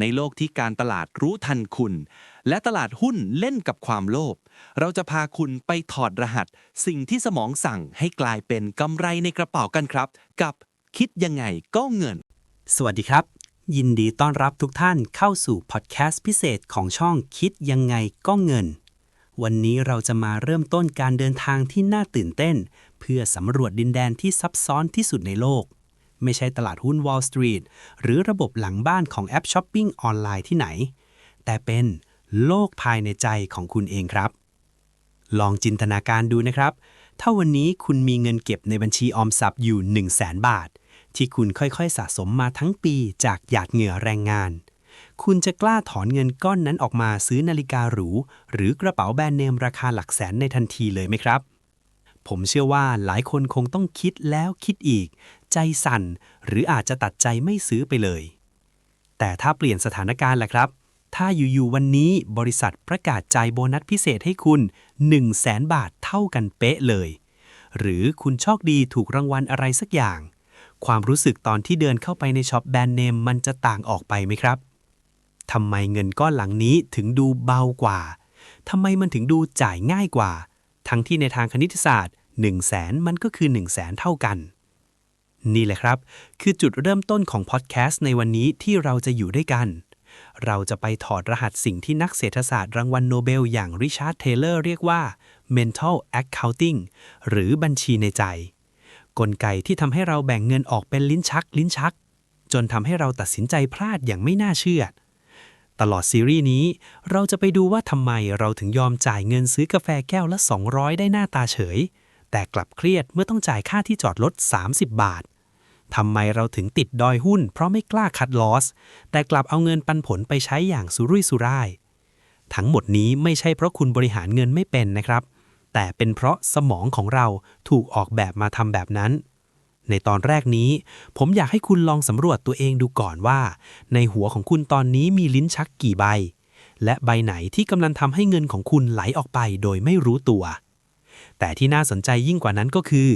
ในโลกที่การตลาดรู้ทันคุณ และตลาดหุ้นเล่นกับความโลภ เราจะพาคุณไปถอดรหัส สิ่งที่สมองสั่งให้กลายเป็นกำไรในกระเป๋ากันครับ กับคิดยังไงก็เงิน สวัสดีครับ ยินดีต้อนรับทุกท่านเข้าสู่พอดแคสต์พิเศษของช่องคิดยังไงก็เงิน วันนี้เราจะมาเริ่มต้นการเดินทางที่น่าตื่นเต้น เพื่อสำรวจดินแดนที่ซับซ้อนที่สุดในโลก ไม่ใช่ตลาดหุ้น Wall Street หรือระบบหลังบ้านของแอปช้อปปิ้งออนไลน์ที่ไหน แต่เป็นโลกภายในใจของคุณเองครับ ลองจินตนาการดูนะครับ ถ้าวันนี้คุณมีเงินเก็บในบัญชีออมทรัพย์อยู่ 1 0 0 0 0แบาท ที่คุณค่อยๆสะสมมาทั้งปีจากหยาดเหงื่อแรงงาน คุณจะกล้าถอนเงินก้อนนั้นออกมาซื้อนาฬิกาหรู หรือกระเป๋าแบรนด์เนมราคาหลักแสนในทันทีเลยไหมครับผมเชื่อว่าหลายคนคงต้องคิดแล้วคิดอีก ใจสั่น หรืออาจจะตัดใจไม่ซื้อไปเลย แต่ถ้าเปลี่ยนสถานการณ์ล่ะครับ ถ้าอยู่ๆวันนี้บริษัทประกาศจ่ายโบนัสพิเศษให้คุณ 1 0 0 0 0แสนบาทเท่ากันเป๊ะเลย หรือคุณโชคดีถูกรางวัลอะไรสักอย่าง ความรู้สึกตอนที่เดินเข้าไปในช็อปแบรนด์เนมมันจะต่างออกไปไหมครับทำไมเงินก้อนหลังนี้ถึงดูเบากว่าทำไมมันถึงดูจ่ายง่ายกว่า ทั้งที่ในทางคณิตศาสตร์ 1 0 0 0 0แสนมันก็คือ 1 0 0 0 0แสนเท่ากัน นี่แหละครับ คือจุดเริ่มต้นของพอดแคสต์ในวันนี้ที่เราจะอยู่ด้วยกัน เราจะไปถอดรหัสสิ่งที่นักเศรษฐศาสตร์รางวัลโนเบลอย่างริชาร์ดเทเลอร์เรียกว่า mental accounting หรือบัญชีในใจ กลไกที่ทำให้เราแบ่งเงินออกเป็นลิ้นชัก ลิ้นชัก จนทำให้เราตัดสินใจพลาดอย่างไม่น่าเชื่อตลอดซีรีส์นี้ เราจะไปดูว่าทำไมเราถึงยอมจ่ายเงินซื้อกาแฟแก้วละ 200 ได้หน้าตาเฉย แต่กลับเครียดเมื่อต้องจ่ายค่าที่จอดรถ 30 บาททำไมเราถึงติดดอยหุ้น เพราะไม่กล้าคัดลอส แต่กลับเอาเงินปันผลไปใช้อย่างสุรุ่ยสุร่าย ทั้งหมดนี้ไม่ใช่เพราะคุณบริหารเงินไม่เป็นนะครับ แต่เป็นเพราะสมองของเราถูกออกแบบมาทำแบบนั้น ในตอนแรกนี้ ผมอยากให้คุณลองสำรวจตัวเองดูก่อนว่า ในหัวของคุณตอนนี้มีลิ้นชักกี่ใบ และใบไหนที่กำลังทำให้เงินของคุณไหลออกไปโดยไม่รู้ตัว แต่ที่น่าสนใจยิ่งกว่านั้นก็คือ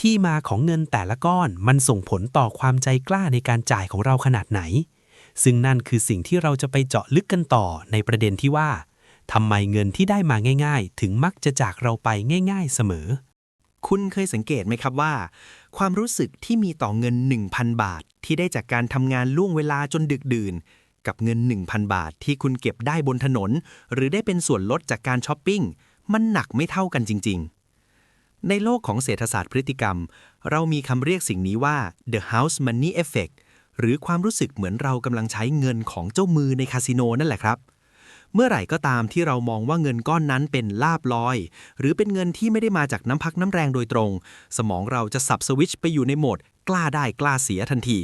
ที่มาของเงินแต่ละก้อนมันส่งผลต่อความใจกล้าในการจ่ายของเราขนาดไหน ซึ่งนั่นคือสิ่งที่เราจะไปเจาะลึกกันต่อในประเด็นที่ว่าทำไมเงินที่ได้มาง่าย ๆ ถึงมักจะจากเราไปง่าย ๆ เสมอ คุณเคยสังเกตไหมครับว่า ความรู้สึกที่มีต่อเงิน 1,000 บาท ที่ได้จากการทำงานล่วงเวลาจนดึกดื่น กับเงิน 1,000 บาทที่คุณเก็บได้บนถนน หรือได้เป็นส่วนลดจากการช้อปปิ้งมันหนักไม่เท่ากันจริง ในโลกของเศรษฐศาสตร์พฤติกรรม เรามีคำเรียกสิ่งนี้ว่า the house money effect หรือความรู้สึกเหมือนเรากำลังใช้เงินของเจ้ามือในคาสิโนนั่นแหละครับ เมื่อไหร่ก็ตามที่เรามองว่าเงินก้อนนั้นเป็นลาบลอย หรือเป็นเงินที่ไม่ได้มาจากน้ำพักน้ำแรงโดยตรง สมองเราจะสับสวิตช์ไปอยู่ในโหมด กล้าได้กล้าเสียทันที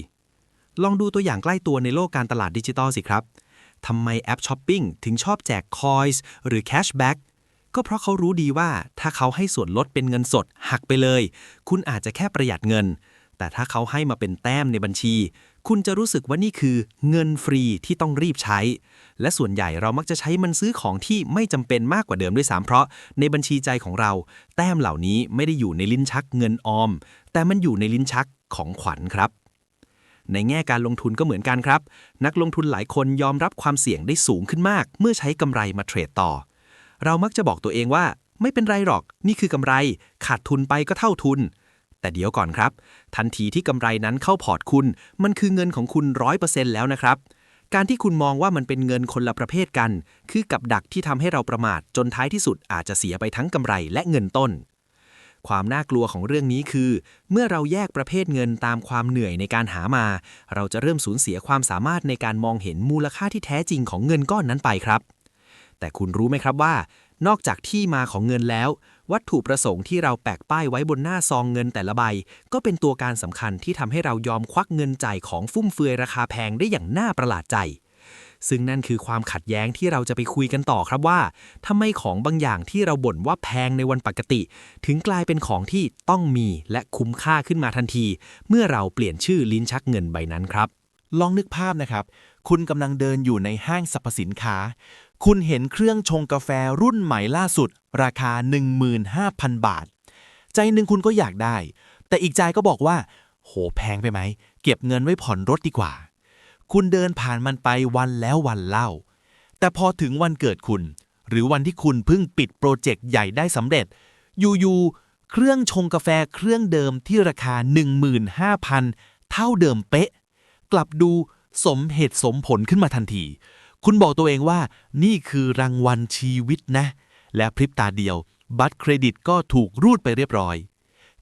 ลองดูตัวอย่างใกล้ตัวในโลกการตลาดดิจิตอลสิครับทำไมแอปช้อปปิ้งถึงชอบแจกคอยส์หรือแคชแบ็ก ก็เพราะเขารู้ดีว่าถ้าเขาให้ส่วนลดเป็นเงินสดหักไปเลย คุณอาจจะแค่ประหยัดเงิน แต่ถ้าเขาให้มาเป็นแต้มในบัญชี คุณจะรู้สึกว่านี่คือเงินฟรีที่ต้องรีบใช้ และส่วนใหญ่เรามักจะใช้มันซื้อของที่ไม่จำเป็นมากกว่าเดิมด้วยซ้ำเพราะในบัญชีใจของเรา แต้มเหล่านี้ไม่ได้อยู่ในลิ้นชักเงินออม แต่มันอยู่ในลิ้นชักของขวัญครับในแง่การลงทุนก็เหมือนกันครับ นักลงทุนหลายคนยอมรับความเสี่ยงได้สูงขึ้นมาก เมื่อใช้กำไรมาเทรดต่อ เรามักจะบอกตัวเองว่า ไม่เป็นไรหรอก นี่คือกำไร ขาดทุนไปก็เท่าทุน แต่เดี๋ยวก่อนครับ ทันทีที่กำไรนั้นเข้าพอร์ตคุณ มันคือเงินของคุณร้อยเปอร์เซ็นต์แล้วนะครับ การที่คุณมองว่ามันเป็นเงินคนละประเภทกัน คือกับดักที่ทำให้เราประมาทจนท้ายที่สุดอาจจะเสียไปทั้งกำไรและเงินต้นความน่ากลัวของเรื่องนี้คือ เมื่อเราแยกประเภทเงินตามความเหนื่อยในการหามา เราจะเริ่มสูญเสียความสามารถในการมองเห็นมูลค่าที่แท้จริงของเงินก้อนนั้นไปครับ แต่คุณรู้ไหมครับว่า นอกจากที่มาของเงินแล้ว วัตถุประสงค์ที่เราแปะป้ายไว้บนหน้าซองเงินแต่ละใบ ก็เป็นตัวการสำคัญที่ทำให้เรายอมควักเงินจ่ายของฟุ่มเฟือยราคาแพงได้อย่างน่าประหลาดใจ ซึ่งนั่นคือความขัดแย้งที่เราจะไปคุยกันต่อครับว่าทำไมของบางอย่างที่เราบ่นว่าแพงในวันปกติ ถึงกลายเป็นของที่ต้องมีและคุ้มค่าขึ้นมาทันที เมื่อเราเปลี่ยนชื่อลิ้นชักเงินใบนั้นครับลองนึกภาพนะครับ คุณกำลังเดินอยู่ในห้างสรรพสินค้า คุณเห็นเครื่องชงกาแฟรุ่นใหม่ล่าสุด ราคา 15,000 บาท ใจหนึ่งคุณก็อยากได้ แต่อีกใจก็บอกว่า โหแพงไปไหม เก็บเงินไว้ผ่อนรถดีกว่า คุณเดินผ่านมันไปวันแล้ววันเล่า แต่พอถึงวันเกิดคุณ หรือวันที่คุณเพิ่งปิดโปรเจกต์ใหญ่ได้สำเร็จ อยู่ๆ เครื่องชงกาแฟเครื่องเดิมที่ราคา 15,000 เท่าเดิมเป๊ะ กลับดูสมเหตุสมผลขึ้นมาทันที คุณบอกตัวเองว่า นี่คือรางวัลชีวิตนะ และพริบตาเดียว บัตรเครดิตก็ถูกรูดไปเรียบร้อย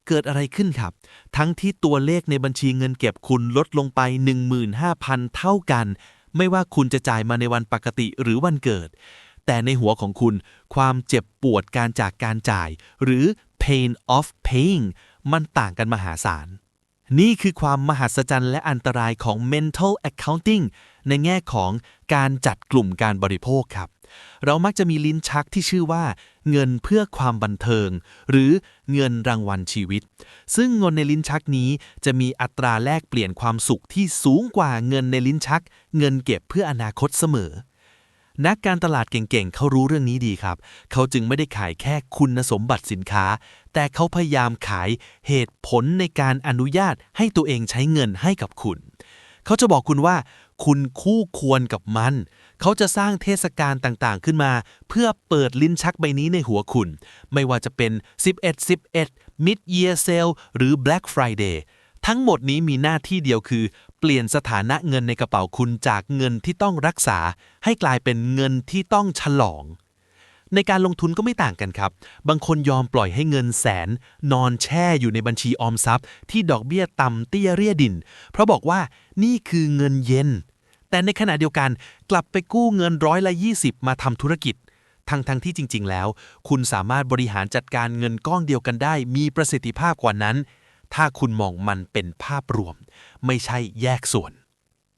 เกิดอะไรขึ้นครับ ทั้งที่ตัวเลขในบัญชีเงินเก็บคุณลดลงไป 15,000 เท่ากัน ไม่ว่าคุณจะจ่ายมาในวันปกติหรือวันเกิด แต่ในหัวของคุณ ความเจ็บปวดการจากการจ่าย หรือ pain of paying มันต่างกันมหาศาล นี่คือความมหัศจรรย์และอันตรายของ mental accounting ในแง่ของการจัดกลุ่มการบริโภคครับ เรามักจะมีลิ้นชักที่ชื่อว่า เงินเพื่อความบันเทิง หรือเงินรางวัลชีวิต ซึ่งเงินในลิ้นชักนี้จะมีอัตราแลกเปลี่ยนความสุขที่สูงกว่าเงินในลิ้นชัก เงินเก็บเพื่ออนาคตเสมอ นักการตลาดเก่งๆ เขารู้เรื่องนี้ดีครับ เขาจึงไม่ได้ขายแค่คุณสมบัติสินค้า แต่เขาพยายามขายเหตุผลในการอนุญาตให้ตัวเองใช้เงินให้กับคุณ เขาจะบอกคุณว่า คุณคู่ควรกับมัน เขาจะสร้างเทศกาลต่างๆขึ้นมา เพื่อเปิดลิ้นชักใบนี้ในหัวคุณ ไม่ว่าจะเป็น 11 11 Mid Year Sale หรือ Black Friday ทั้งหมดนี้มีหน้าที่เดียวคือ เปลี่ยนสถานะเงินในกระเป๋าคุณจากเงินที่ต้องรักษา ให้กลายเป็นเงินที่ต้องฉลอง ในการลงทุนก็ไม่ต่างกันครับ บางคนยอมปล่อยให้เงินแสน นอนแช่อยู่ในบัญชีออมทรัพย์ ที่ดอกเบี้ยต่ำเตี้ยเรียดิน เพราะบอกว่านี่คือเงินเย็น แต่ในขณะเดียวกันกลับไปกู้เงินร้อยละ 20 มาทำธุรกิจทั้งทั้งที่จริง ๆ แล้ว คุณสามารถบริหารจัดการเงินก้อนเดียวกันได้ มีประสิทธิภาพกว่านั้น ถ้าคุณมองมันเป็นภาพรวม ไม่ใช่แยกส่วน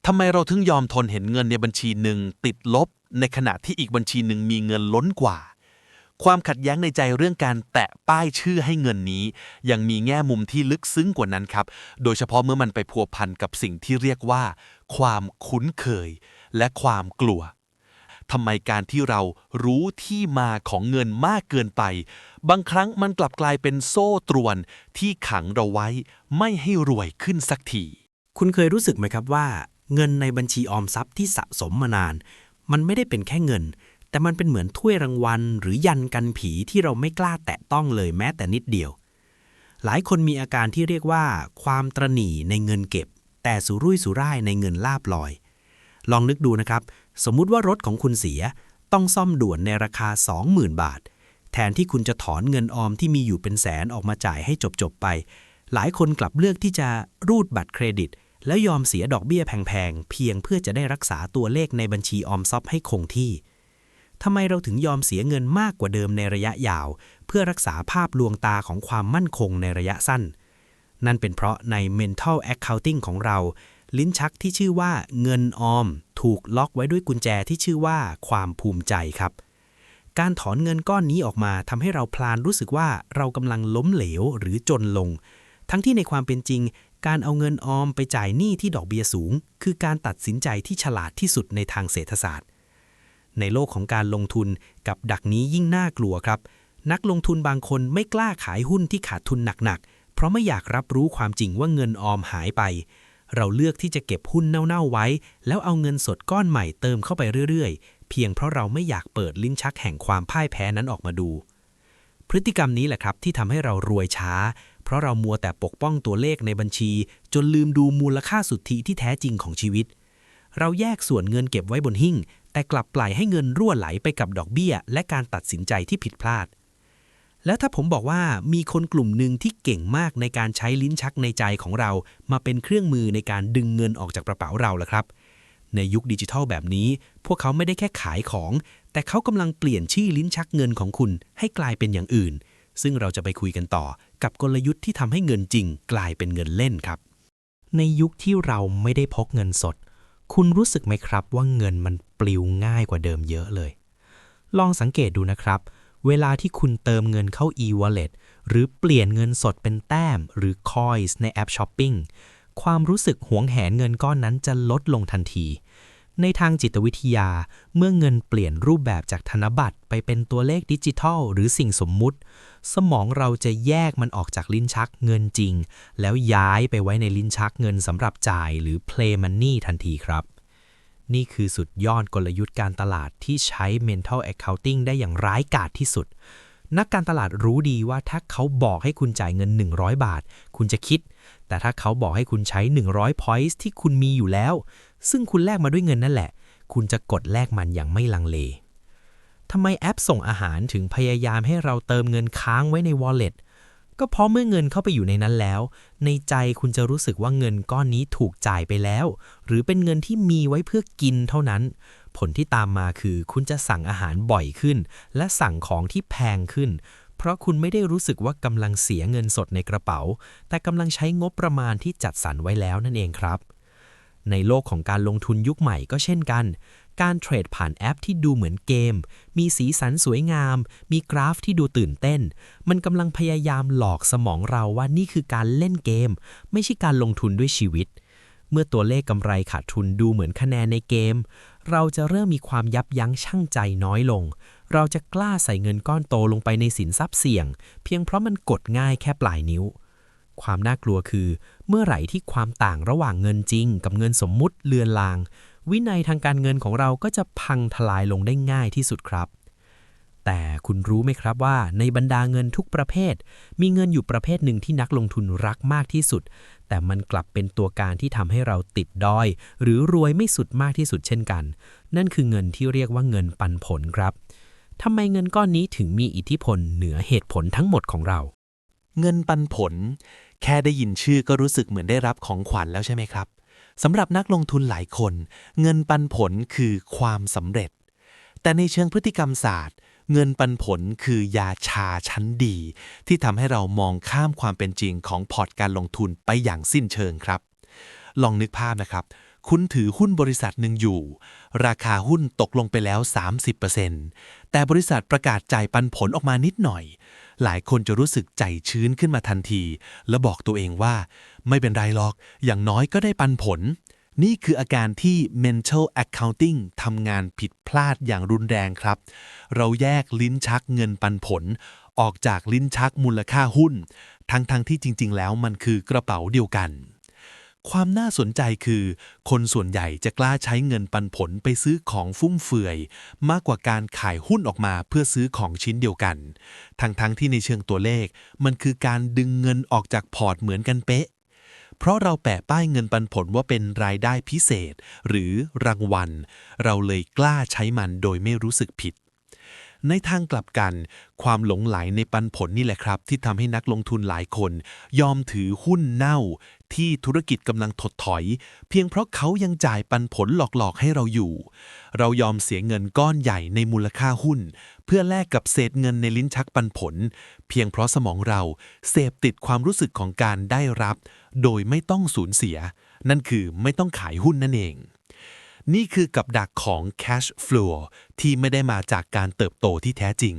ทำไมเราถึงยอมทนเห็นเงินในบัญชีหนึ่งติดลบ ในขณะที่อีกบัญชีหนึ่งมีเงินล้นกว่า ความขัดแย้งในใจเรื่องการแตะป้ายชื่อให้เงินนี้ ยังมีแง่มุมที่ลึกซึ้งกว่านั้นครับ โดยเฉพาะเมื่อมันไปพัวพันกับสิ่งที่เรียกว่า ความคุ้นเคย และความกลัวทำไมการที่เรารู้ที่มาของเงินมากเกินไป บางครั้งมันกลับกลายเป็นโซ่ตรวนที่ขังเราไว้ ไม่ให้รวยขึ้นสักที คุณเคยรู้สึกไหมครับว่า เงินในบัญชีออมทรัพย์ที่สะสมมานาน มันไม่ได้เป็นแค่เงิน แต่มันเป็นเหมือนถ้วยรางวัล หรือยันกันผีที่เราไม่กล้าแตะต้องเลยแม้แต่นิดเดียว หลายคนมีอาการที่เรียกว่า ความตรหนี่ในเงินเก็บ แต่สุรุ่ยสุร่ายในเงินลาบลอย ลองนึกดูนะครับ สมมุติว่ารถของคุณเสียต้องซ่อมด่วนในราคา 20,000 บาท แทนที่คุณจะถอนเงินออมที่มีอยู่เป็นแสนออกมาจ่ายให้จบๆไป หลายคนกลับเลือกที่จะรูดบัตรเครดิต แล้วยอมเสียดอกเบี้ยแพงๆ เพียงเพื่อจะได้รักษาตัวเลขในบัญชีออมทรัพย์ให้คงที่ทำไมเราถึงยอมเสียเงินมากกว่าเดิมในระยะยาว เพื่อรักษาภาพลวงตาของความมั่นคงในระยะสั้น นั่นเป็นเพราะใน mental accounting ของเรา ลิ้นชักที่ชื่อว่าเงินออม ถูกล็อกไว้ด้วยกุญแจที่ชื่อว่าความภูมิใจครับ การถอนเงินก้อนนี้ออกมาทำให้เราพลานรู้สึกว่าเรากำลังล้มเหลวหรือจนลง ทั้งที่ในความเป็นจริง การเอาเงินออมไปจ่ายหนี้ที่ดอกเบี้ยสูง คือการตัดสินใจที่ฉลาดที่สุดในทางเศรษฐศาสตร์ ในโลกของการลงทุนกับดักนี้ยิ่งน่ากลัวครับ นักลงทุนบางคนไม่กล้าขายหุ้นที่ขาดทุนหนักๆ เพราะไม่อยากรับรู้ความจริงว่าเงินออมหายไป เราเลือกที่จะเก็บหุ้นเน่าๆไว้ แล้วเอาเงินสดก้อนใหม่เติมเข้าไปเรื่อยๆ เพียงเพราะเราไม่อยากเปิดลิ้นชักแห่งความพ่ายแพ้นั้นออกมาดูพฤติกรรมนี้แหละครับที่ทำให้เรารวยช้า เพราะเรามัวแต่ปกป้องตัวเลขในบัญชี จนลืมดูมูลค่าสุทธิที่แท้จริงของชีวิต เราแยกส่วนเงินเก็บไว้บนหิ้ง แต่กลับปล่อยให้เงินรั่วไหลไปกับดอกเบี้ย และการตัดสินใจที่ผิดพลาด แล้วถ้าผมบอกว่ามีคนกลุ่มหนึ่งที่เก่งมากในการใช้ลิ้นชักในใจของเรา มาเป็นเครื่องมือในการดึงเงินออกจากกระเป๋าเราล่ะครับ ในยุคดิจิทัลแบบนี้ พวกเขาไม่ได้แค่ขายของ แต่เขากำลังเปลี่ยนชื่อลิ้นชักเงินของคุณ ให้กลายเป็นอย่างอื่น ซึ่งเราจะไปคุยกันต่อกับกลยุทธ์ที่ทำให้เงินจริงกลายเป็นเงินเล่นครับ ในยุคที่เราไม่ได้พกเงินสด คุณรู้สึกไหมครับว่าเงินมันปลิวง่ายกว่าเดิมเยอะเลย ลองสังเกตดูนะครับ เวลาที่คุณเติมเงินเข้า e-wallet หรือเปลี่ยนเงินสดเป็นแต้มหรือ coins ในแอปช้อปปิ้งความรู้สึกหวงแหนเงินก้อนนั้นจะลดลงทันที ในทางจิตวิทยา เมื่อเงินเปลี่ยนรูปแบบจากธนบัตรไปเป็นตัวเลขดิจิทัล หรือสิ่งสมมุติ สมองเราจะแยกมันออกจากลิ้นชักเงินจริง แล้วย้ายไปไว้ในลิ้นชักเงินสำหรับจ่ายหรือ play money ทันทีครับ นี่คือสุดยอดกลยุทธ์การตลาดที่ใช้ mental accounting ได้อย่างร้ายกาจที่สุด นักการตลาดรู้ดีว่าถ้าเขาบอกให้คุณจ่ายเงิน 100 บาท คุณจะคิด แต่ถ้าเขาบอกให้คุณใช้ 100 points ที่คุณมีอยู่แล้ว ซึ่งคุณแลกมาด้วยเงินนั่นแหละ คุณจะกดแลกมันอย่างไม่ลังเลทำไมแอปส่งอาหารถึงพยายามให้เราเติมเงินค้างไว้ใน wallet ก็เพราะเมื่อเงินเข้าไปอยู่ในนั้นแล้ว ในใจคุณจะรู้สึกว่าเงินก้อนนี้ถูกจ่ายไปแล้ว หรือเป็นเงินที่มีไว้เพื่อกินเท่านั้น ผลที่ตามมาคือ คุณจะสั่งอาหารบ่อยขึ้น และสั่งของที่แพงขึ้น เพราะคุณไม่ได้รู้สึกว่ากำลังเสียเงินสดในกระเป๋า แต่กำลังใช้งบประมาณที่จัดสรรไว้แล้วนั่นเองครับ ในโลกของการลงทุนยุคใหม่ก็เช่นกัน การเทรดผ่านแอปที่ดูเหมือนเกม มีสีสันสวยงาม มีกราฟที่ดูตื่นเต้น มันกำลังพยายามหลอกสมองเราว่านี่คือการเล่นเกม ไม่ใช่การลงทุนด้วยชีวิต เมื่อตัวเลขกำไรขาดทุนดูเหมือนคะแนนในเกม เราจะเริ่มมีความยับยั้งชั่งใจน้อยลง เราจะกล้าใส่เงินก้อนโตลงไปในสินทรัพย์เสี่ยง เพียงเพราะมันกดง่ายแค่ปลายนิ้ว ความน่ากลัวคือ เมื่อไหร่ที่ความต่างระหว่างเงินจริง กับเงินสมมุติเลือนลาง วินัยทางการเงินของเราก็จะพังทลายลงได้ง่ายที่สุดครับ แต่คุณรู้ไหมครับว่า ในบรรดาเงินทุกประเภท มีเงินอยู่ประเภทหนึ่งที่นักลงทุนรักมากที่สุด แต่มันกลับเป็นตัวการที่ทำให้เราติดดอย หรือรวยไม่สุดมากที่สุดเช่นกัน นั่นคือเงินที่เรียกว่าเงินปันผลครับทำไมเงินก้อนนี้ถึงมีอิทธิพลเหนือเหตุผลทั้งหมดของเรา เงินปันผล แค่ได้ยินชื่อก็รู้สึกเหมือนได้รับของขวัญแล้วใช่ไหมครับสำหรับนักลงทุนหลายคน เงินปันผลคือความสำเร็จ แต่ในเชิงพฤติกรรมศาสตร์ เงินปันผลคือยาชาชั้นดี ที่ทำให้เรามองข้ามความเป็นจริงของพอร์ตการลงทุนไปอย่างสิ้นเชิงครับ ลองนึกภาพนะครับ คุณถือหุ้นบริษัทหนึ่งอยู่ ราคาหุ้นตกลงไปแล้ว 30%แต่บริษัทประกาศจ่ายปันผลออกมานิดหน่อย หลายคนจะรู้สึกใจชื้นขึ้นมาทันที และบอกตัวเองว่า ไม่เป็นไรหรอก อย่างน้อยก็ได้ปันผล นี่คืออาการที่ mental accounting ทำงานผิดพลาดอย่างรุนแรงครับ เราแยกลิ้นชักเงินปันผล ออกจากลิ้นชักมูลค่าหุ้น ทั้งๆทที่จริง ๆ แล้วมันคือกระเป๋าเดียวกัน ความน่าสนใจคือ คนส่วนใหญ่จะกล้าใช้เงินปันผลไปซื้อของฟุ่มเฟือย มากกว่าการขายหุ้นออกมาเพื่อซื้อของชิ้นเดียวกัน ทั้งๆทที่ในเชิงตัวเลข มันคือการดึงเงินออกจากพอร์ตเหมือนกันเป๊ะ เพราะเราแปะป้ายเงินปันผลว่าเป็นรายได้พิเศษ หรือรางวัล เราเลยกล้าใช้มันโดยไม่รู้สึกผิดในทางกลับกัน ความหลงไหลในปันผลนี่แหละครับ ที่ทำให้นักลงทุนหลายคน ยอมถือหุ้นเน่า ที่ธุรกิจกำลังถดถอย เพียงเพราะเขายังจ่ายปันผลหลอกๆให้เราอยู่ เรายอมเสียเงินก้อนใหญ่ในมูลค่าหุ้น เพื่อแลกกับเศษเงินในลิ้นชักปันผล เพียงเพราะสมองเราเสพติดความรู้สึกของการได้รับ โดยไม่ต้องสูญเสีย นั่นคือไม่ต้องขายหุ้นนั่นเอง นี่คือกับดักของ cash flow ที่ไม่ได้มาจากการเติบโตที่แท้จริง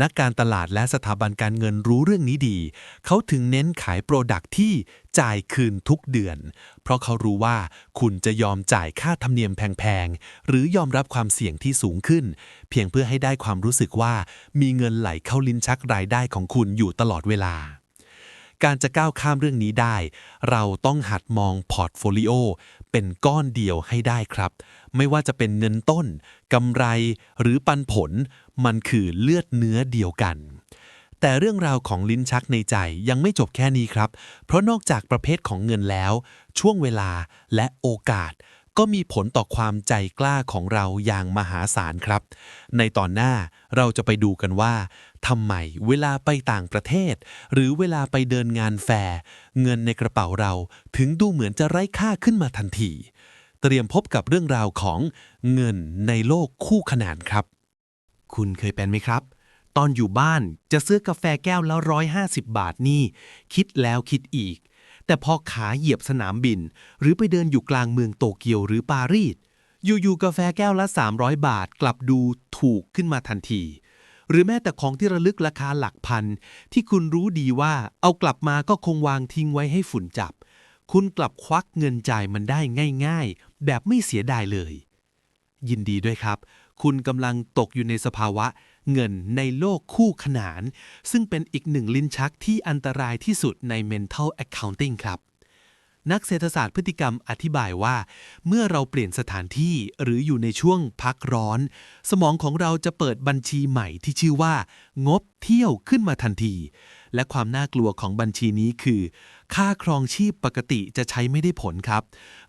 นักการตลาดและสถาบันการเงินรู้เรื่องนี้ดี เขาถึงเน้นขายโปรดักที่จ่ายคืนทุกเดือน เพราะเขารู้ว่าคุณจะยอมจ่ายค่าธรรมเนียมแพงๆ หรือยอมรับความเสี่ยงที่สูงขึ้น เพียงเพื่อให้ได้ความรู้สึกว่ามีเงินไหลเข้าลิ้นชักรายได้ของคุณอยู่ตลอดเวลา การจะก้าวข้ามเรื่องนี้ได้ เราต้องหัดมองพอร์ตโฟลิโอเป็นก้อนเดียวให้ได้ครับ ไม่ว่าจะเป็นเงินต้นกำไรหรือปันผล มันคือเลือดเนื้อเดียวกันแต่เรื่องราวของลิ้นชักในใจยังไม่จบแค่นี้ครับ เพราะนอกจากประเภทของเงินแล้ว ช่วงเวลาและโอกาส ก็มีผลต่อความใจกล้าของเราอย่างมหาศาลครับ ในตอนหน้าเราจะไปดูกันว่าทำไมเวลาไปต่างประเทศ หรือเวลาไปเดินงานแฟร์เงินในกระเป๋าเราถึงดูเหมือนจะไร้ค่าขึ้นมาทันที เตรียมพบกับเรื่องราวของเงินในโลกคู่ขนานครับ คุณเคยเป็นไหมครับ ตอนอยู่บ้านจะซื้อกาแฟแก้วละร้อยห้าสิบบาทนี่ คิดแล้วคิดอีก แต่พอขาเหยียบสนามบิน หรือไปเดินอยู่กลางเมืองโตเกียวหรือปารีสอยู่ๆกาแฟแก้วละ 300 บาทกลับดูถูกขึ้นมาทันที หรือแม้แต่ของที่ระลึกราคาหลักพัน ที่คุณรู้ดีว่าเอากลับมาก็คงวางทิ้งไว้ให้ฝุ่นจับ คุณกลับควักเงินจ่ายมันได้ง่าย ๆ แบบไม่เสียดายเลย ยินดีด้วยครับ คุณกำลังตกอยู่ในสภาวะ เงินในโลกคู่ขนาน ซึ่งเป็นอีกหนึ่งลิ้นชักที่อันตรายที่สุดใน mental accounting ครับ นักเศรษฐศาสตร์พฤติกรรมอธิบายว่า เมื่อเราเปลี่ยนสถานที่หรืออยู่ในช่วงพักร้อน สมองของเราจะเปิดบัญชีใหม่ที่ชื่อว่า งบเที่ยวขึ้นมาทันทีและความน่ากลัวของบัญชีนี้คือ ค่าครองชีพปกติจะใช้ไม่ได้ผลครับ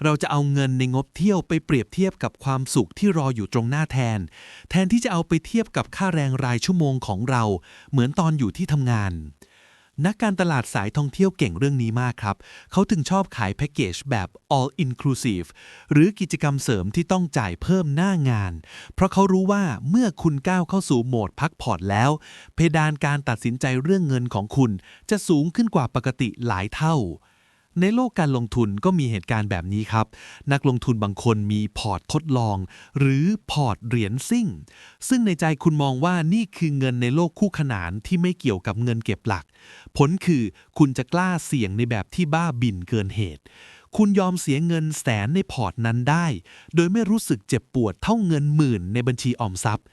เราจะเอาเงินในงบเที่ยวไปเปรียบเทียบกับความสุขที่รออยู่ตรงหน้าแทน แทนที่จะเอาไปเทียบกับค่าแรงรายชั่วโมงของเรา เหมือนตอนอยู่ที่ทำงาน นักการตลาดสายท่องเที่ยวเก่งเรื่องนี้มากครับ เขาถึงชอบขายแพ็กเกจแบบ all inclusive หรือกิจกรรมเสริมที่ต้องจ่ายเพิ่มหน้างาน เพราะเขารู้ว่าเมื่อคุณก้าวเข้าสู่โหมดพักผ่อนแล้ว เพดานการตัดสินใจเรื่องเงินของคุณ จะสูงขึ้นกว่าปกติหลายเท่า ในโลกการลงทุนก็มีเหตุการณ์แบบนี้ครับ นักลงทุนบางคนมีพอร์ตทดลอง หรือพอร์ตเหรียญซิ่ง ซึ่งในใจคุณมองว่านี่คือเงินในโลกคู่ขนานที่ไม่เกี่ยวกับเงินเก็บหลัก ผลคือคุณจะกล้าเสี่ยงในแบบที่บ้าบินเกินเหตุ คุณยอมเสียเงินแสนในพอร์ตนั้นได้ โดยไม่รู้สึกเจ็บปวดเท่าเงินหมื่นในบัญชีออมทรัพย์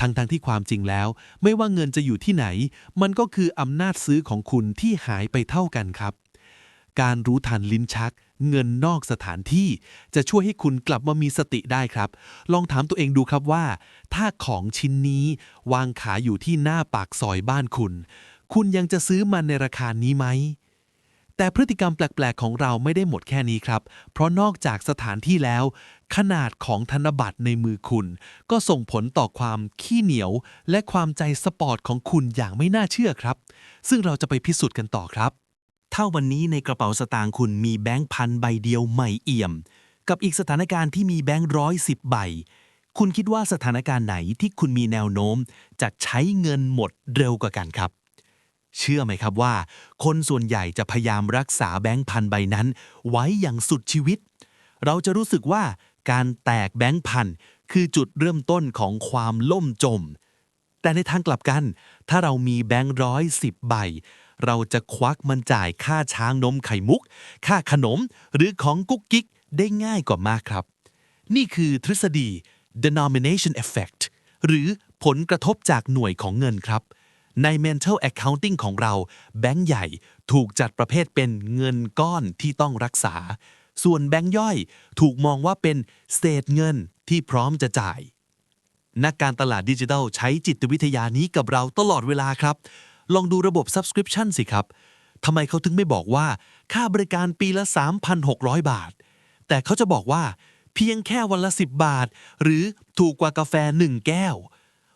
ทั้งๆทที่ความจริงแล้ว ไม่ว่าเงินจะอยู่ที่ไหน มันก็คืออำนาจซื้อของคุณที่หายไปเท่ากันครับ การรู้ทันลิ้นชัก เงินนอกสถานที่ จะช่วยให้คุณกลับมามีสติได้ครับ ลองถามตัวเองดูครับว่า ถ้าของชิ้นนี้วางขายอยู่ที่หน้าปากซอยบ้านคุณ คุณยังจะซื้อมันในราคานี้ไหมแต่พฤติกรรมแปลก ๆ ของเราไม่ได้หมดแค่นี้ครับ เพราะนอกจากสถานที่แล้ว ขนาดของธนบัตรในมือคุณ ก็ส่งผลต่อความขี้เหนียว และความใจสปอร์ตของคุณอย่างไม่น่าเชื่อครับ ซึ่งเราจะไปพิสูจน์กันต่อครับ ถ้าวันนี้ในกระเป๋าสตางค์คุณมีแบงค์พันใบเดียวใหม่เอี่ยม กับอีกสถานการณ์ที่มีแบงค์ร้อยสิบใบ คุณคิดว่าสถานการณ์ไหนที่คุณมีแนวโน้ม จะใช้เงินหมดเร็วกว่ากันครับ เชื่อไหมครับว่า คนส่วนใหญ่จะพยายามรักษาแบงค์พันใบนั้น ไว้อย่างสุดชีวิต เราจะรู้สึกว่าการแตกแบงค์พันคือจุดเริ่มต้นของความล่มจม แต่ในทางกลับกัน ถ้าเรามีแบงค์ร้อยสิบใบ เราจะควักมันจ่ายค่าช้างนมไข่มุก ค่าขนมหรือของกุ๊กกิ๊กได้ง่ายกว่ามากครับ นี่คือทฤษฎี denomination effect หรือผลกระทบจากหน่วยของเงินครับ ใน mental accounting ของเรา แบงค์ใหญ่ถูกจัดประเภทเป็นเงินก้อนที่ต้องรักษา ส่วนแบงค์ย่อยถูกมองว่าเป็นเศษเงินที่พร้อมจะจ่าย นักการตลาดดิจิทัลใช้จิตวิทยานี้กับเราตลอดเวลาครับ ลองดูระบบ Subscription สิครับทำไมเขาถึงไม่บอกว่า ค่าบริการปีละ 3,600 บาท แต่เขาจะบอกว่า เพียงแค่วันละ 10 บาท หรือถูกกว่ากาแฟ 1 แก้ว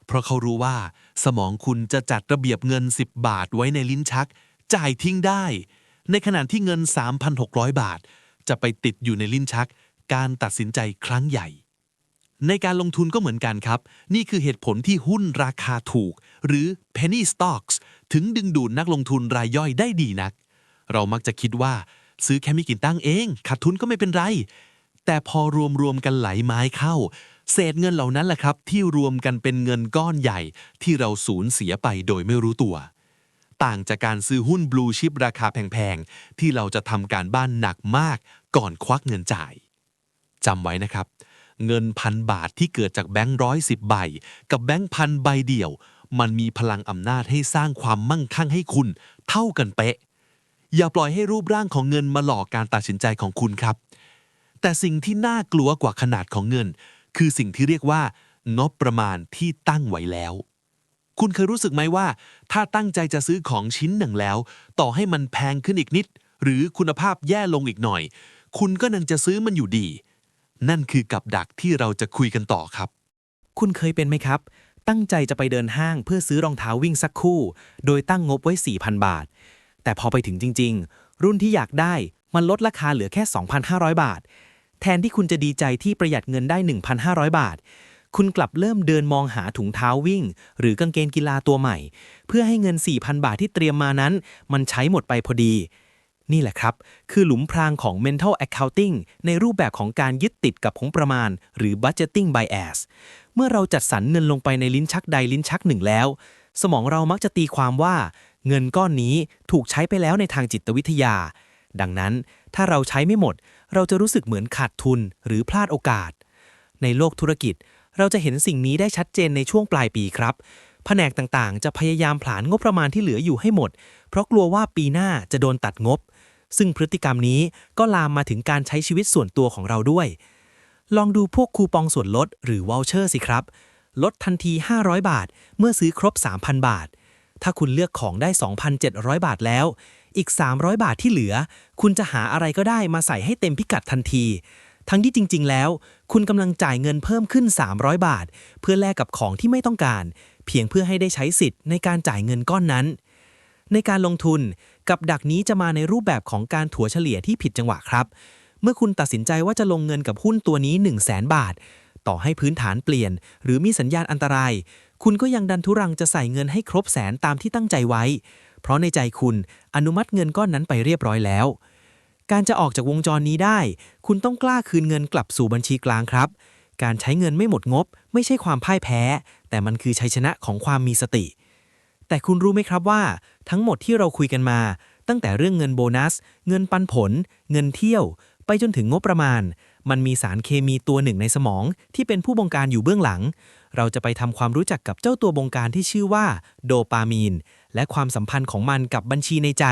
เพราะเขารู้ว่า สมองคุณจะจัดระเบียบเงิน 10 บาทไว้ในลิ้นชัก จ่ายทิ้งได้ ในขณะที่เงิน 3,600 บาท จะไปติดอยู่ในลิ้นชัก การตัดสินใจครั้งใหญ่ในการลงทุนก็เหมือนกันครับ นี่คือเหตุผลที่หุ้นราคาถูก หรือ penny stocks ถึงดึงดูดนักลงทุนรายย่อยได้ดีนัก เรามักจะคิดว่าซื้อแค่ไม่กี่ตั้งเอง ขาดทุนก็ไม่เป็นไร แต่พอรวมรวมๆกันไหลไม้เข้า เศษเงินเหล่านั้นแหละครับ ที่รวมกันเป็นเงินก้อนใหญ่ที่เราสูญเสียไปโดยไม่รู้ตัว ต่างจากการซื้อหุ้นบลูชิปราคาแพงๆ ที่เราจะทำการบ้านหนักมากก่อนควักเงินจ่ายจำไว้นะครับเงินพันบาทที่เกิดจากแบงค์ร้อยสิบใบ กับแบงค์พันใบเดียว มันมีพลังอำนาจให้สร้างความมั่งคั่งให้คุณ เท่ากันเป๊ะ อย่าปล่อยให้รูปร่างของเงินมาหลอกการตัดสินใจของคุณครับ แต่สิ่งที่น่ากลัวกว่าขนาดของเงิน คือสิ่งที่เรียกว่า งบประมาณที่ตั้งไว้แล้ว คุณเคยรู้สึกไหมว่า ถ้าตั้งใจจะซื้อของชิ้นหนึ่งแล้ว ต่อให้มันแพงขึ้นอีกนิด หรือคุณภาพแย่ลงอีกหน่อย คุณก็ยังจะซื้อมันอยู่ดี นั่นคือกับดักที่เราจะคุยกันต่อครับ คุณเคยเป็นไหมครับ ตั้งใจจะไปเดินห้างเพื่อซื้อรองเท้าวิ่งสักคู่ โดยตั้งงบไว้ 4,000 บาท แต่พอไปถึงจริง ๆ รุ่นที่อยากได้มันลดราคาเหลือแค่ 2,500 บาท แทนที่คุณจะดีใจที่ประหยัดเงินได้ 1,500 บาท คุณกลับเริ่มเดินมองหาถุงเท้าวิ่ง หรือกางเกงกีฬาตัวใหม่ เพื่อให้เงิน 4,000 บาทที่เตรียมมานั้น มันใช้หมดไปพอดี นี่แหละครับ คือหลุมพรางของ mental accounting ในรูปแบบของการยึดติดกับงประมาณ หรือ budgeting bias เมื่อเราจัดสรรเงินลงไปในลิ้นชักใดลิ้นชักหนึ่งแล้ว สมองเรามักจะตีความว่า เงินก้อนนี้ถูกใช้ไปแล้วในทางจิตวิทยา ดังนั้นถ้าเราใช้ไม่หมด เราจะรู้สึกเหมือนขาดทุนหรือพลาดโอกาส ในโลกธุรกิจ เราจะเห็นสิ่งนี้ได้ชัดเจนในช่วงปลายปีครับแผนกต่างๆ จะพยายามผลานงบประมาณที่เหลืออยู่ให้หมด เพราะกลัวว่าปีหน้าจะโดนตัดงบ ซึ่งพฤติกรรมนี้ก็ลามมาถึงการใช้ชีวิตส่วนตัวของเราด้วย ลองดูพวกคูปองส่วนลดหรือวอลเชอร์สิครับ ลดทันที 500 บาท เมื่อซื้อครบ 3,000 บาท ถ้าคุณเลือกของได้ 2,700 บาทแล้ว อีก 300 บาทที่เหลือ คุณจะหาอะไรก็ได้มาใส่ให้เต็มพิกัดทันที ทั้งที่จริง ๆ แล้ว คุณกำลังจ่ายเงินเพิ่มขึ้น 300 บาท เพื่อแลกกับของที่ไม่ต้องการ เพียงเพื่อให้ได้ใช้สิทธิ์ในการจ่ายเงินก้อนนั้น ในการลงทุนกับดักนี้จะมาในรูปแบบของการถัวเฉลี่ยที่ผิดจังหวะครับ เมื่อคุณตัดสินใจว่าจะลงเงินกับหุ้นตัวนี้ 1 0 0 0 0แบาท ต่อให้พื้นฐานเปลี่ยน หรือมีสัญญาณอันตราย คุณก็ยังดันทุรังจะใส่เงินให้ครบแสนตามที่ตั้งใจไว้ เพราะในใจคุณอนุมัติเงินก้อนนั้นไปเรียบร้อยแล้ว การจะออกจากวงจรนี้ได้ คุณต้องกล้าคืนเงินกลับสู่บัญชีกลางครับ การใช้เงินไม่หมดงบ ไม่ใช่ความพ่ายแพ้ แต่มันคือชัยชนะของความมีสติแต่คุณรู้ไหมครับว่า ทั้งหมดที่เราคุยกันมา ตั้งแต่เรื่องเงินโบนัส เงินปันผล เงินเที่ยว ไปจนถึงงบประมาณ มันมีสารเคมีตัวหนึ่งในสมองที่เป็นผู้บงการอยู่เบื้องหลัง เราจะไปทำความรู้จักกับเจ้าตัวบงการที่ชื่อว่าโดปามีน และความสัมพันธ์ของมันกับบัญชีในใจ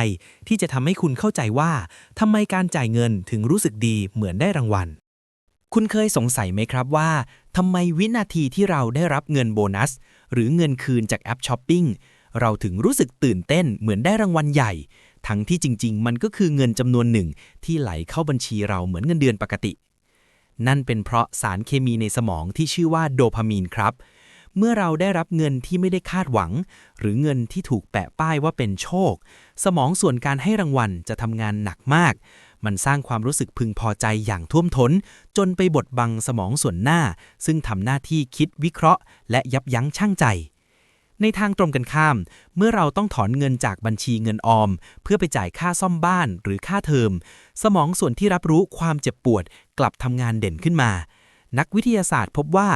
ที่จะทำให้คุณเข้าใจว่าทำไมการจ่ายเงินถึงรู้สึกดีเหมือนได้รางวัล คุณเคยสงสัยไหมครับว่าทำไมวินาทีที่เราได้รับเงินโบนัส หรือเงินคืนจากแอปช้อปปิ้งเราถึงรู้สึกตื่นเต้นเหมือนได้รางวัลใหญ่ ทั้งที่จริง ๆ มันก็คือเงินจำนวนหนึ่งที่ไหลเข้าบัญชีเราเหมือนเงินเดือนปกติ นั่นเป็นเพราะสารเคมีในสมองที่ชื่อว่าโดพามีนครับ เมื่อเราได้รับเงินที่ไม่ได้คาดหวัง หรือเงินที่ถูกแปะป้ายว่าเป็นโชค สมองส่วนการให้รางวัลจะทำงานหนักมาก มันสร้างความรู้สึกพึงพอใจอย่างท่วมท้น จนไปบดบังสมองส่วนหน้า ซึ่งทำหน้าที่คิดวิเคราะห์ และยับยั้งชั่งใจ ในทางตรงกันข้าม เมื่อเราต้องถอนเงินจากบัญชีเงินออม เพื่อไปจ่ายค่าซ่อมบ้านหรือค่าเทอม สมองส่วนที่รับรู้ความเจ็บปวดกลับทำงานเด่นขึ้นมา นักวิทยาศาสตร์พบว่า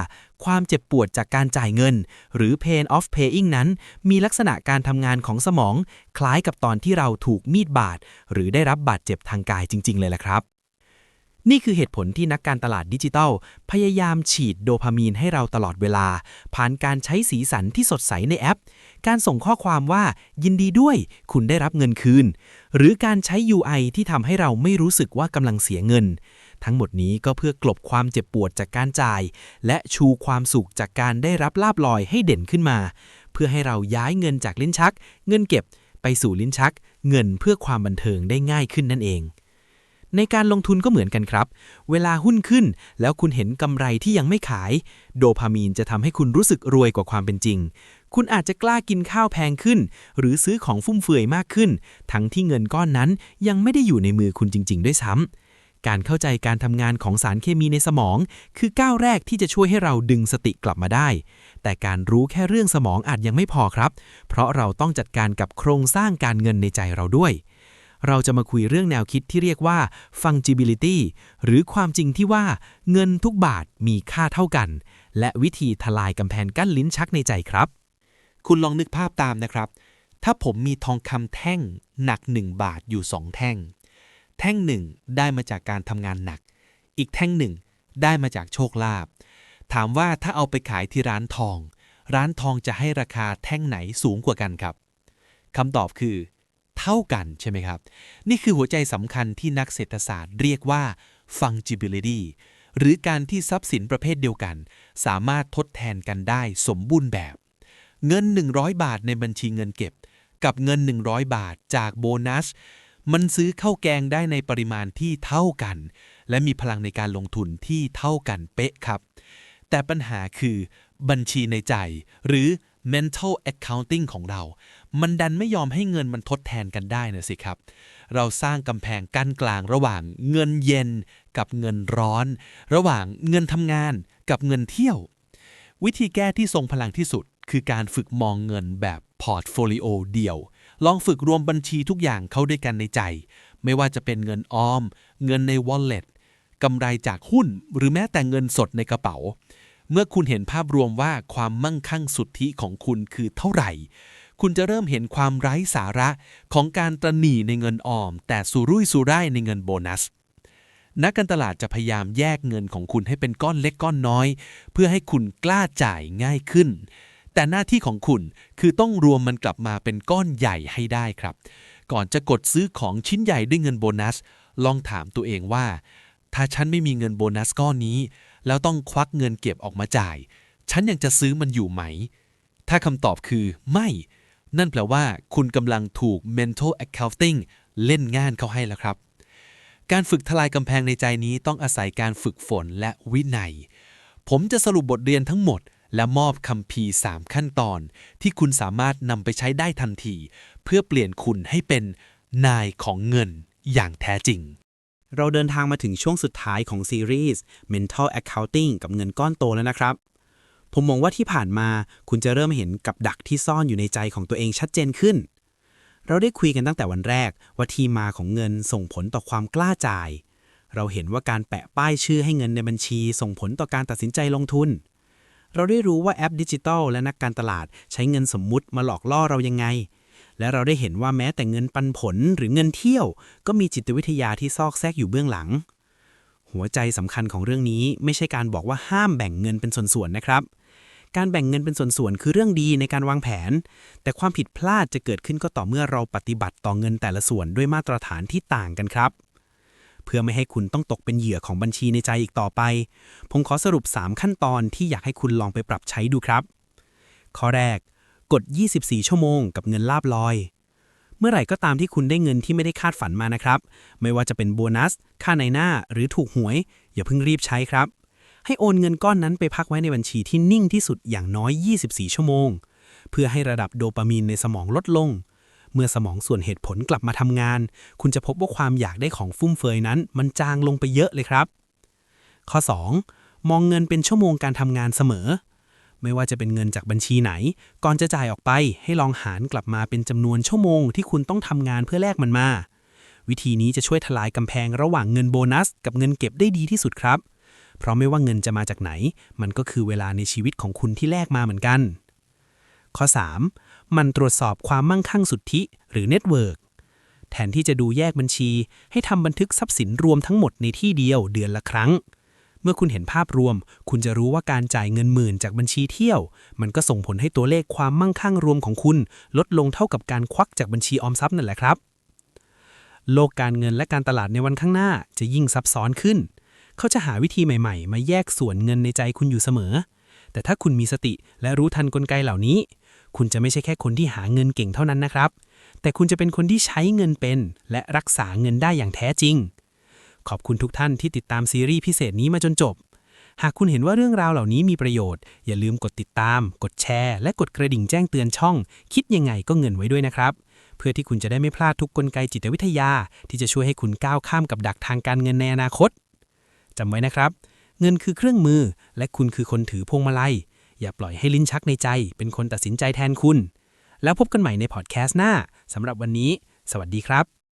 ความเจ็บปวดจากการจ่ายเงิน หรือ pain of paying นั้น มีลักษณะการทำงานของสมอง คล้ายกับตอนที่เราถูกมีดบาดหรือได้รับบาดเจ็บทางกายจริง ๆ เลยล่ะครับ นี่คือเหตุผลที่นักการตลาดดิจิทัล พยายามฉีดโดพามีนให้เราตลอดเวลา ผ่านการใช้สีสันที่สดใสในแอป การส่งข้อความว่ายินดีด้วยคุณได้รับเงินคืน หรือการใช้ UI ที่ทำให้เราไม่รู้สึกว่ากำลังเสียเงิน ทั้งหมดนี้ก็เพื่อกลบความเจ็บปวดจากการจ่าย และชูความสุขจากการได้รับลาบลอยให้เด่นขึ้นมา เพื่อให้เราย้ายเงินจากลิ้นชัก เงินเก็บ ไปสู่ลิ้นชัก เงินเพื่อความบันเทิงได้ง่ายขึ้นนั่นเอง ในการลงทุนก็เหมือนกันครับ เวลาหุ้นขึ้น แล้วคุณเห็นกำไรที่ยังไม่ขาย โดพามีนจะทำให้คุณรู้สึกรวยกว่าความเป็นจริง คุณอาจจะกล้ากินข้าวแพงขึ้น หรือซื้อของฟุ่มเฟือยมากขึ้น ทั้งที่เงินก้อนนั้นยังไม่ได้อยู่ในมือคุณจริง ๆ ด้วยซ้ำการเข้าใจการทำงานของสารเคมีในสมอง คือก้าวแรกที่จะช่วยให้เราดึงสติกลับมาได้ แต่การรู้แค่เรื่องสมองอาจยังไม่พอครับ เพราะเราต้องจัดการกับโครงสร้างการเงินในใจเราด้วย เราจะมาคุยเรื่องแนวคิดที่เรียกว่า fungibility หรือความจริงที่ว่าเงินทุกบาทมีค่าเท่ากัน และวิธีทลายกำแพงกั้นลิ้นชักในใจครับ คุณลองนึกภาพตามนะครับ ถ้าผมมีทองคำแท่งหนัก 1 บาทอยู่ 2 แท่ง แท่งหนึ่งได้มาจากการทำงานหนัก อีกแท่งหนึ่งได้มาจากโชคลาภถามว่าถ้าเอาไปขายที่ร้านทอง ร้านทองจะให้ราคาแท่งไหนสูงกว่ากันครับคำตอบคือ เท่ากันใช่ไหมครับ นี่คือหัวใจสำคัญที่นักเศรษฐศาสตร์เรียกว่า fungibility หรือการที่ทรัพย์สินประเภทเดียวกัน สามารถทดแทนกันได้สมบูรณ์แบบ เงิน 100 บาทในบัญชีเงินเก็บ กับเงิน 100 บาทจากโบนัส มันซื้อข้าวแกงได้ในปริมาณที่เท่ากัน และมีพลังในการลงทุนที่เท่ากันเป๊ะครับ แต่ปัญหาคือบัญชีในใจ หรือ mental accounting ของเรา มันดันไม่ยอมให้เงินมันทดแทนกันได้นะสิครับ เราสร้างกำแพงกั้นกลางระหว่างเงินเย็นกับเงินร้อน ระหว่างเงินทำงานกับเงินเที่ยว วิธีแก้ที่ทรงพลังที่สุด คือการฝึกมองเงินแบบพอร์ตโฟลิโอเดี่ยว ลองฝึกรวมบัญชีทุกอย่างเข้าด้วยกันในใจ ไม่ว่าจะเป็นเงินออม เงินใน wallet กำไรจากหุ้น หรือแม้แต่เงินสดในกระเป๋า เมื่อคุณเห็นภาพรวมว่าความมั่งคั่งสุทธิของคุณคือเท่าไหร่ คุณจะเริ่มเห็นความไร้สาระของการตระหนี่ในเงินออม แต่สุรุ่ยสุร่ายในเงินโบนัส นักการตลาดจะพยายามแยกเงินของคุณให้เป็นก้อนเล็กก้อนน้อย เพื่อให้คุณกล้าจ่ายง่ายขึ้น แต่หน้าที่ของคุณคือต้องรวมมันกลับมาเป็นก้อนใหญ่ให้ได้ครับ ก่อนจะกดซื้อของชิ้นใหญ่ด้วยเงินโบนัส ลองถามตัวเองว่า ถ้าฉันไม่มีเงินโบนัสก้อนนี้ แล้วต้องควักเงินเก็บออกมาจ่าย ฉันยังจะซื้อมันอยู่ไหมถ้าคำตอบคือไม่ นั่นแปลว่าคุณกำลังถูก mental accounting เล่นงานเขาให้แล้วครับ การฝึกทลายกำแพงในใจนี้ต้องอาศัยการฝึกฝนและวินัย ผมจะสรุปบทเรียนทั้งหมด และมอบคำพีร์สามขั้นตอน ที่คุณสามารถนำไปใช้ได้ทันที เพื่อเปลี่ยนคุณให้เป็นนายของเงินอย่างแท้จริง เราเดินทางมาถึงช่วงสุดท้ายของซีรีส์ Mental Accounting กับเงินก้อนโตแล้วนะครับ ผมมองว่าที่ผ่านมาคุณจะเริ่มเห็นกับดักที่ซ่อนอยู่ในใจของตัวเองชัดเจนขึ้น เราได้คุยกันตั้งแต่วันแรกว่าที่มาของเงินส่งผลต่อความกล้าจ่าย เราเห็นว่าการแปะป้ายชื่อให้เงินในบัญชี ส่งผลต่อการตัดสินใจลงทุน เราได้รู้ว่าแอปดิจิทัลและนักการตลาดใช้เงินสมมุติมาหลอกล่อเรายังไง และเราได้เห็นว่าแม้แต่เงินปันผลหรือเงินเที่ยว ก็มีจิตวิทยาที่ซอกแซกอยู่เบื้องหลังหัวใจสำคัญของเรื่องนี้ไม่ใช่การบอกว่าห้ามแบ่งเงินเป็นส่วนๆนะครับ การแบ่งเงินเป็นส่วนๆคือเรื่องดีในการวางแผน แต่ความผิดพลาดจะเกิดขึ้นก็ต่อเมื่อเราปฏิบัติต่อเงินแต่ละส่วนด้วยมาตรฐานที่ต่างกันครับ เพื่อไม่ให้คุณต้องตกเป็นเหยื่อของบัญชีในใจอีกต่อไป ผมขอสรุป 3 ขั้นตอนที่อยากให้คุณลองไปปรับใช้ดูครับ ข้อแรก กด 24 ชั่วโมง กับเงินลาบลอยเมื่อไหร่ก็ตามที่คุณได้เงินที่ไม่ได้คาดฝันมานะครับ ไม่ว่าจะเป็นโบนัส ค่าในหน้า หรือถูกหวย อย่าเพิ่งรีบใช้ครับ ให้โอนเงินก้อนนั้นไปพักไว้ในบัญชีที่นิ่งที่สุดอย่างน้อย 24 ชั่วโมง เพื่อให้ระดับโดปามีนในสมองลดลง เมื่อสมองส่วนเหตุผลกลับมาทำงาน คุณจะพบว่าความอยากได้ของฟุ่มเฟือยนั้น มันจางลงไปเยอะเลยครับ ข้อ 2. มองเงินเป็นชั่วโมงการทำงานเสมอ ไม่ว่าจะเป็นเงินจากบัญชีไหน ก่อนจะจ่ายออกไป ให้ลองหารกลับมาเป็นจำนวนชั่วโมงที่คุณต้องทำงานเพื่อแลกมันมาวิธีนี้จะช่วยทลายกำแพงระหว่างเงินโบนัส กับเงินเก็บได้ดีที่สุดครับ เพราะไม่ว่าเงินจะมาจากไหน มันก็คือเวลาในชีวิตของคุณที่แลกมาเหมือนกัน ข้อ 3. มันตรวจสอบความมั่งคั่งสุทธิหรือเน็ตเวิร์กแทนที่จะดูแยกบัญชี ให้ทำบันทึกทรัพย์สินรวมทั้งหมดในที่เดียวเดือนละครั้ง เมื่อคุณเห็นภาพรวม คุณจะรู้ว่าการจ่ายเงินหมื่นจากบัญชีเที่ยว มันก็ส่งผลให้ตัวเลขความมั่งคั่งรวมของคุณ ลดลงเท่ากับการควักจากบัญชีออมทรัพย์นั่นแหละครับ โลกการเงินและการตลาดในวันข้างหน้าจะยิ่งซับซ้อนขึ้น เขาจะหาวิธีใหม่ๆ มาแยกส่วนเงินในใจคุณอยู่เสมอ แต่ถ้าคุณมีสติและรู้ทันกลไกเหล่านี้ คุณจะไม่ใช่แค่คนที่หาเงินเก่งเท่านั้นนะครับ แต่คุณจะเป็นคนที่ใช้เงินเป็น และรักษาเงินได้อย่างแท้จริง ขอบคุณทุกท่านที่ติดตามซีรีส์พิเศษนี้มาจนจบ หากคุณเห็นว่าเรื่องราวเหล่านี้มีประโยชน์ อย่าลืมกดติดตาม กดแชร์ และกดกระดิ่งแจ้งเตือนช่อง คิดยังไงก็เงินไว้ด้วยนะครับเพื่อที่คุณจะได้ไม่พลาดทุกกลไกจิตวิทยา ที่จะช่วยให้คุณก้าวข้ามกับดักทางการเงินในอนาคต จำไว้นะครับ เงินคือเครื่องมือ และคุณคือคนถือพวงมาลัย อย่าปล่อยให้ลิ้นชักในใจ เป็นคนตัดสินใจแทนคุณ แล้วพบกันใหม่ในพอดแคสต์หน้าสำหรับวันนี้ สวัสดีครับ